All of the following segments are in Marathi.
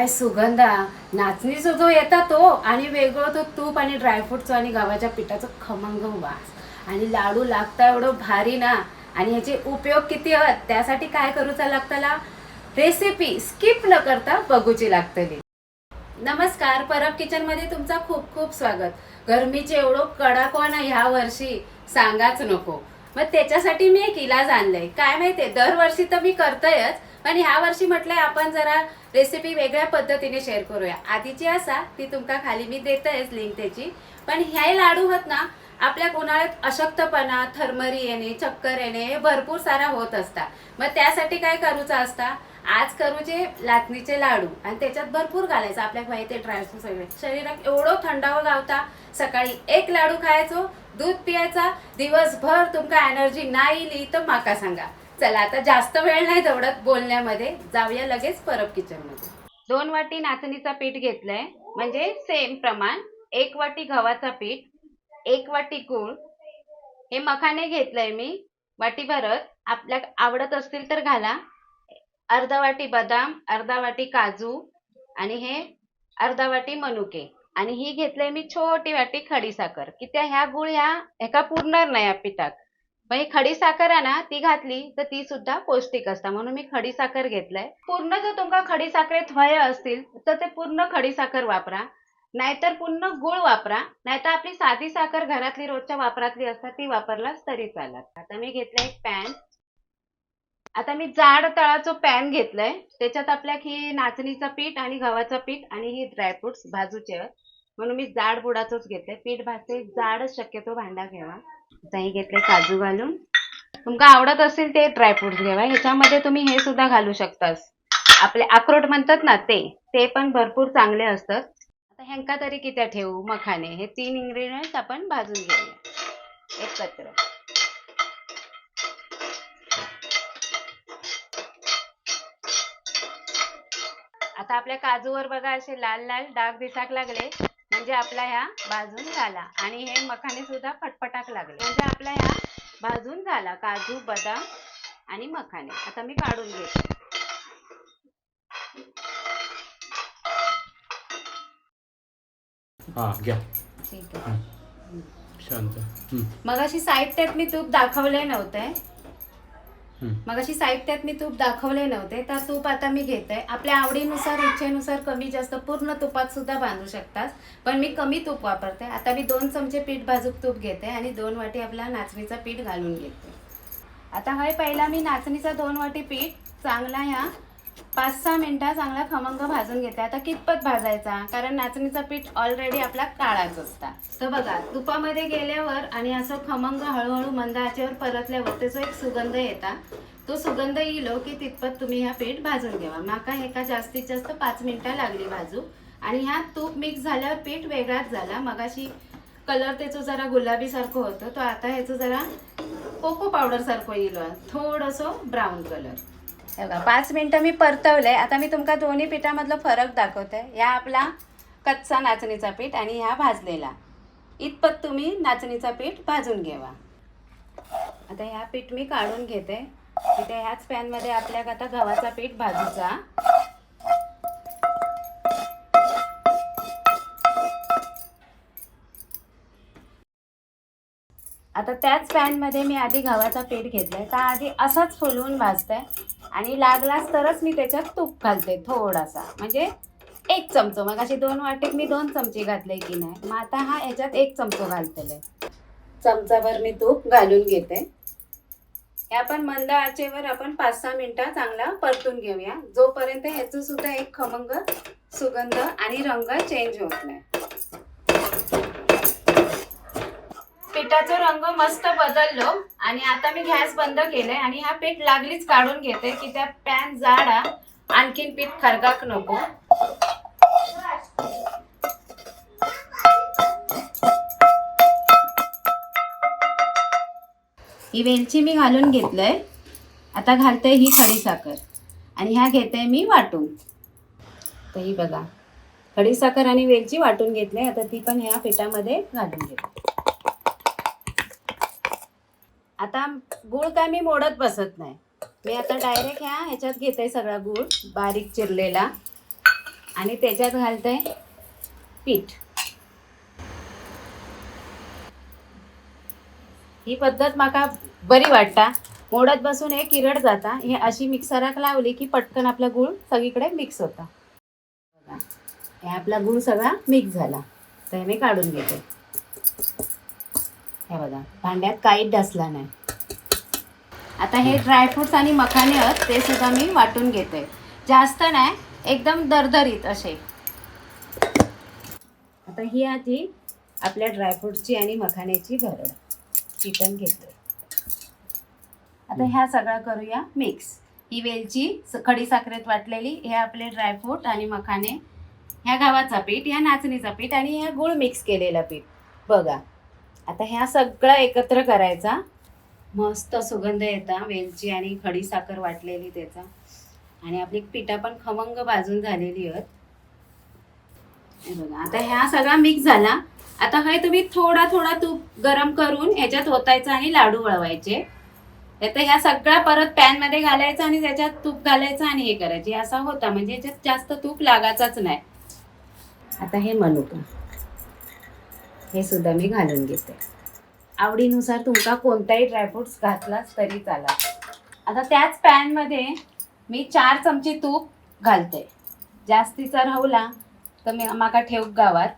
काय सुगंधा नाचणीचा जो येता तो आणि वेगळं तो तूप आणि ड्रायफ्रूटचं आणि गव्हाच्या पिठाचं खमंग वास. आणि लाडू लागता एवढं भारी ना. आणि ह्याचे उपयोग किती हत? त्यासाठी काय करूचा लागताला? रेसिपी स्किप न करता बघूची लागतली. नमस्कार परब किचनमध्ये तुमचा खूप खूप स्वागत. गरमीचे एवढं कडाकवाना ह्या वर्षी. सांगाच नको. मग त्याच्यासाठी मी एक इलाज आणलंय. काय माहितीये? दरवर्षी तर मी करतोयच पण ह्या वर्षी म्हटलंय आपण जरा रेसिपी वेगळ्या पद्धतीने शेअर करूया. आधीची असा ती तुमका खाली मी देतच लिंक त्याची. पण हे लाडू होत ना आपल्या उन्हाळ्यात अशक्तपणा थरमरी येणे चक्कर येणे हे भरपूर सारा होत असता. मग त्यासाठी काय करूचा असता? आज करूचे लाटणीचे लाडू आणि त्याच्यात भरपूर घालायचं. आपल्या माहिती आहे ड्रायफ्रूट सगळे. शरीरात एवढं थंडावं गावता सकाळी एक लाडू खायचो दूध पियायचा दिवसभर तुमका एनर्जी नाही इली तर माका सांगा. चला आता जास्त वेळ नाही दौडत बोलण्यामध्ये. जाऊया लगेच परब किचनमध्ये दोन वाटी नाचणीचा पीठ घेतलंय. म्हणजे सेम प्रमाण. एक वाटी गव्हाचा पीठ एक वाटी गूळ. हे मखाने घेतलंय मी. वाटी भरत आपल्या आवडत असतील तर घाला. अर्धा वाटी बदाम अर्धा वाटी काजू आणि हे अर्धा वाटी मनुके. आणि ही घेतलंय मी छोटी वाटी खडीसाखर की त्या ह्या गुळ ह्या ह्याका पुरणार नाही या पिठात. मग ही खडी साखर आहे ना ती घातली तर ती सुद्धा पौष्टिक असता म्हणून मी खडी साखर घेतलंय. पूर्ण जर तुमका खडी साखरेत वय असतील तर ते पूर्ण खडी साखर वापरा. नाहीतर पूर्ण गुळ वापरा. नाहीतर आपली साधी साखर घरातली रोजच्या वापरातली असतात ती वापरलाच तरी चालत. आता मी घेतलाय एक पॅन. आता मी जाड तळाचं पॅन घेतलंय. त्याच्यात आपल्या ही नाचणीचं पीठ आणि गव्हाचं पीठ आणि ही ड्रायफ्रुट्स भाजूचे आहेत. म्हणून मी जाड बुडाचंच घेते. पीठ भाजते जाडच शक्यतो भांडा घ्यावा. दही घेतले काजू घालून. तुमका आवडत असेल ते ड्रायफ्रुट्स घ्यावा ह्याच्यामध्ये तुम्ही हे सुद्धा घालू शकतास. आपले अक्रोट म्हणतात ना ते. ते पण भरपूर चांगले असतात. आता ह्यांका तरी किती ठेवू? मखाने. हे तीन इन्ग्रेडियंट्स आपण भाजून घेऊया. एकत्र. आता आपल्या काजूवर बघा असे लाल लाल डाग दिसाक लागले. म्हणजे आपला ह्या भाजून झाला. आणि हे मखाने सुद्धा फटफटाक लागले. म्हणजे आपला ह्या भाजून झाला. काजू बदाम आणि मखाने. आता मी काढून घेते. हा घ्या. ठीक आहे. शांत. हम्म, मग अशी साहित्यात मी तूप दाखवले नव्हते. मग अशी साहित्यात मी तूप दाखवले नव्हते तर तूप आता मी घेते. आपल्या आवडीनुसार इच्छेनुसार कमी जास्त पूर्ण तुपात सुद्धा बांधू शकतात. पण मी कमी तूप वापरते. आता मी दोन चमचे पीठ भाजूक तूप घेते आणि दोन वाटी आपला नाचणीचा पीठ घालून घेते. आता हे पहिला मी नाचणीचा दोन वाटी पीठ चांगला ह्या पाच सहा मिनटा चांगला खमंग भाजून घेतला आता कितपत भाजायचा? कारण नाचणीचा पीठ ऑलरेडी आपला काळाच असता. तर बघा तुपामध्ये गेल्यावर आणि असं खमंग हळूहळू मंद आचेवर परतल्यावर त्याचा एक सुगंध येता. तो सुगंध येलो हो की तितपत तुम्ही ह्या पीठ भाजून घ्यावा. माका एका जास्तीत जास्त पाच मिनिटं लागली भाजू. आणि ह्या तूप मिक्स झाल्यावर पीठ वेगळाच झाला. मगाशी कलर त्याचं जरा गुलाबी सारखं होतं. तो आता ह्याचं जरा कोको पावडर सारखं येईल थोडंसं ब्राऊन कलर हे बघा पाच मिनटं मी परतवलंय. आता मी तुमका दोन्ही पिठामधलं फरक दाखवते या आपला कच्चा नाचणीचा पीठ आणि ह्या भाजलेला. इतपत तुम्ही नाचणीचा पीठ भाजून घ्यावा आता ह्या पीठ मी काढून घेते. इथे ह्याच पॅनमध्ये आपल्या आता गव्हाचा पीठ भाजूचा. आता त्याच पॅनमध्ये मी आधी गव्हाचा पीठ घेतलाय. तर आधी असाच फुलवून भाजते आणि लागलाच तरच मी त्याच्यात तूप घालते थोडासा. म्हणजे एक चमचो. मग अशी दोन वाटीत मी दोन चमचे घातले की नाही. मग आता हा याच्यात एक चमचो घालतले चमचाभर मी तूप घालून घेते. हे आपण मंद आचेवर आपण पाच सहा मिनिटं चांगला परतून घेऊया. जोपर्यंत ह्याचं सुद्धा एक खमंग सुगंध आणि रंग चेंज होत नाही. पिठाचा रंग मस्त बदललो आणि आता मी गॅस बंद केलाय आणि हा पीठ लागलीच काढून घेते की त्या पॅन जाडा आणखीन पीठ खरगाक नको. ही वेलची मी घालून घेतलंय. आता घालते ही खडीसाखर आणि ह्या घेते मी वाटून. तर ही बघा. खडीसाखर आणि वेलची वाटून घेतली आता ती पण ह्या पिठामध्ये घालून घेते. आता गुळ काय मी मोडत बसत नाही. मी आता डायरेक्ट ह्या ह्याच्यात घेते सगळा गुळ बारीक चिरलेला. आणि त्याच्यात घालतंय पीठ. ही पद्धत माका बरी वाटता. मोडत बसून हे किरड जाता. हे अशी मिक्सराक लावली की पटकन आपला गूळ सगळीकडे मिक्स होता. बघा. हे आपला गूळ सगळा मिक्स झाला. तर मी काढून घेते. हे बघा भांड्यात काहीच डसला नाही. आता हे ड्रायफ्रुट्स आणि मखाने आहेत ते सुद्धा मी वाटून घेते. जास्त नाही एकदम दरदरीत असे. आता ही आधी आपल्या ड्रायफ्रुटची आणि मखाण्याची भरड. चिकन घेतो. आता ह्या सगळं करूया मिक्स ही वेलची खडी साखरेत वाटलेली हे आपले ड्रायफ्रूट आणि मखाने. ह्या गव्हाचा पीठ ह्या नाचणीचा पीठ आणि ह्या गुळ मिक्स केलेला पीठ. बघा आता ह्या सगळं एकत्र करायचा. मस्त सुगंध येता वेलची आणि खडी साखर वाटलेली त्याचा. आणि आपली पिठा पण खमंग भाजून झालेली आहेत हे बघा आता ह्या सगळा मिक्स झाला. आता हे तुम्ही थोडा थोडा तूप गरम करून ह्याच्यात ओतायचं आणि लाडू वळवायचे. आता ह्या सगळ्या परत पॅनमध्ये घालायचं आणि त्याच्यात तूप घालायचं आणि हे करायचे. असा होता म्हणजे याच्यात जास्त तूप लागायचाच नाही. आता हे मनुका. हे सुद्धा मी घालून घेते. आवडीनुसार तुमका कोणताही ड्रायफ्रुट्स घातलाच तरी चाला आता त्याच पॅनमध्ये मी चार चमचे तूप घालते. जास्तीचा राहुला तर मी माका ठेव गावात.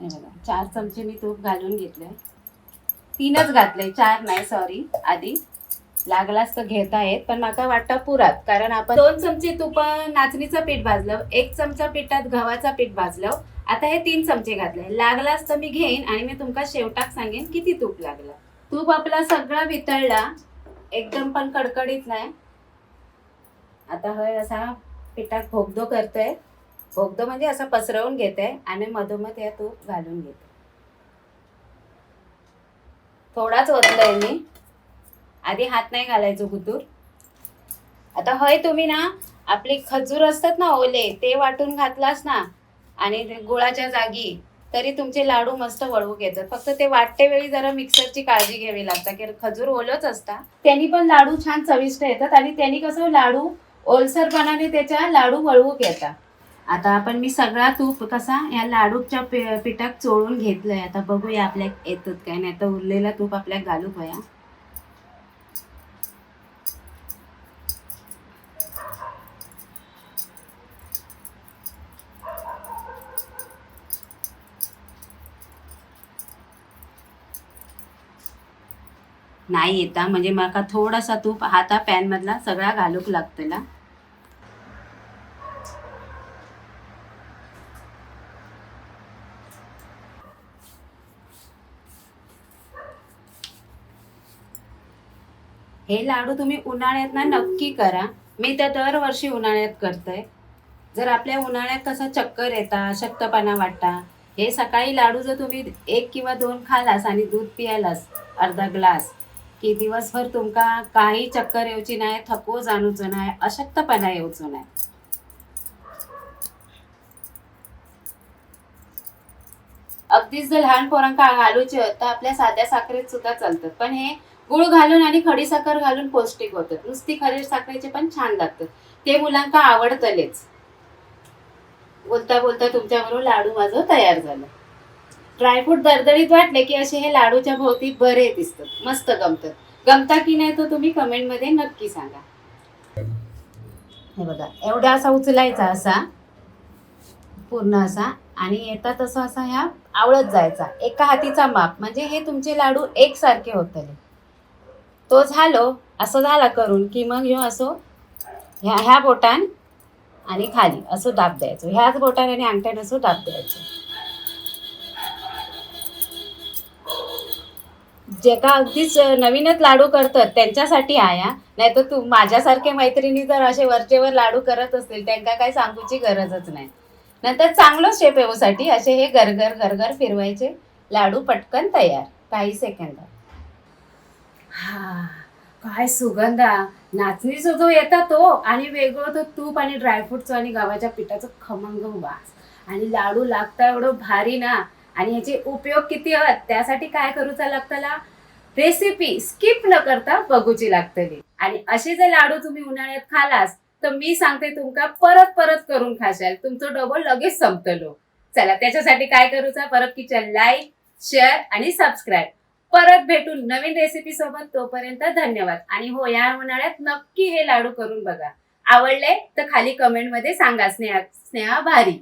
बघा चार चमचे मी तूप घालून घेतले तीनच घातले चार नाही सॉरी आधी. लागलाच तर घेता येत पण माका वाटतं पुरात कारण आपण दोन चमचे तूप नाचणीचं पीठ भाजलं एक चमचा पिठात गव्हाचा पीठ भाजलं आता हे तीन चमचे घातले. लागलाच तर मी घेईन आणि मी तुमका शेवटाक सांगेन किती तूप लागलं. तूप आपला सगळा वितळला. एकदम पण कडकडीत नाही. आता हे असा पिठात भोगदो करतोय. भोगदो म्हणजे असं पसरवून घेते आणि मधोमध या तूप घालून घेते थोडाच ओतलंय मी. आधी हात नाही घालायचो गुतूर. आता हय तुम्ही ना आपले खजूर असतात ना ओले ते वाटून घातलास ना आणि गुळाच्या जागी तरी तुमचे लाडू मस्त वळवूक येतात. फक्त ते वाटते वेळी जरा मिक्सरची काळजी घ्यावी लागतात की खजूर ओलच असता. त्यांनी पण लाडू छान चविष्ट येतात आणि त्यांनी कसं लाडू ओलसरपणाने त्याच्या लाडू वळवूक येतात. आता आपण मी सगळा तूप कसा या लाडूच्या पिठात चोळून घेतलंय. आता बघूया आपल्या येतात काय नाही. आता उरलेला तूप आपल्या घालू वया नाही येता. म्हणजे माका थोडासा तूप हाता पॅन मधला सगळा घालूक लागतला. हे लाडू तुम्ही उन्हाळ्यात ना नक्की करा. मी तर दरवर्षी उन्हाळ्यात करते. जर आपल्या उन्हाळ्यात कसा चक्कर येता शक्तपणा वाटता हे सकाळी लाडू जर तुम्ही एक किंवा दोन खालास आणि दूध पियालास अर्धा ग्लास की दिवसभर तुमका काही चक्कर येवची नाही थको जाणूचो नाही अशक्तपणा येवचो नाही. अगदीच जर लहान पोरांका घालूचे तर आपल्या साध्या साखरेत सुद्धा चालतात. पण हे गुळ घालून आणि खडी साखर घालून पौष्टिक होतात. नुसती खरी साखरेचे पण छान लागतात. ते मुलांका आवडतलेच. बोलता बोलता तुमच्याबरोबर लाडू माझं तयार झालं. ड्रायफ्रूट दरदरीत वाटले की असे हे लाडूच्या भोवती बरे दिसतात. मस्त गमतात गमता की नाही तो तुम्ही कमेंटमध्ये नक्की सांगा. हे बघा एवढा असा उचलायचा असा पूर्ण असा आणि येता तसा असा ह्या आवळत जायचा. एका हातीचा माप म्हणजे हे तुमचे लाडू एकसारखे होतले तो झालो असं झाला करून की मग ह्यो असो ह्या ह्या बोटान आणि खाली असं दाब द्यायचो. ह्याच बोटाने आणि अंगठ्याने असं दाब द्यायचं. जे का अगदीच नवीनच लाडू करतात त्यांच्यासाठी आया नाही तर तू माझ्यासारखे मैत्रिणी जर असे वरचेवर लाडू करत असतील त्यांना काही सांगूची गरजच नाही. नंतर चांगलं शेप येऊसाठी असे हे गरगर गरगर फिरवायचे लाडू पटकन तयार काही सेकंद हा काय सुगंधा. नाचणी नाचणीचा जो येता तो हो, आणि वेगळं तो तूप आणि ड्रायफ्रुटचं आणि गव्हाच्या पिठाचं खमंग वास. आणि लाडू लागता एवढं भारी ना. आणि ह्याचे उपयोग किती आहेत त्यासाठी काय करूचा लागतला रेसिपी स्किप न करता बघूची लागतली आणि असे जर लाडू तुम्ही उन्हाळ्यात खालास तर मी सांगते तुमका परत परत करून खाशाल. तुमचं डबल लगेच संपतलो चला त्याच्यासाठी काय करूचा परत किचन लाईक शेअर आणि सबस्क्राईब परत भेटून नवीन रेसिपी सोबत तोपर्यंत धन्यवाद. आणि हो या उन्हाळ्यात नक्की हे लाडू करून बघा. आवडले तर खाली कमेंटमध्ये सांगा स्नेहा स्नेहा भारी.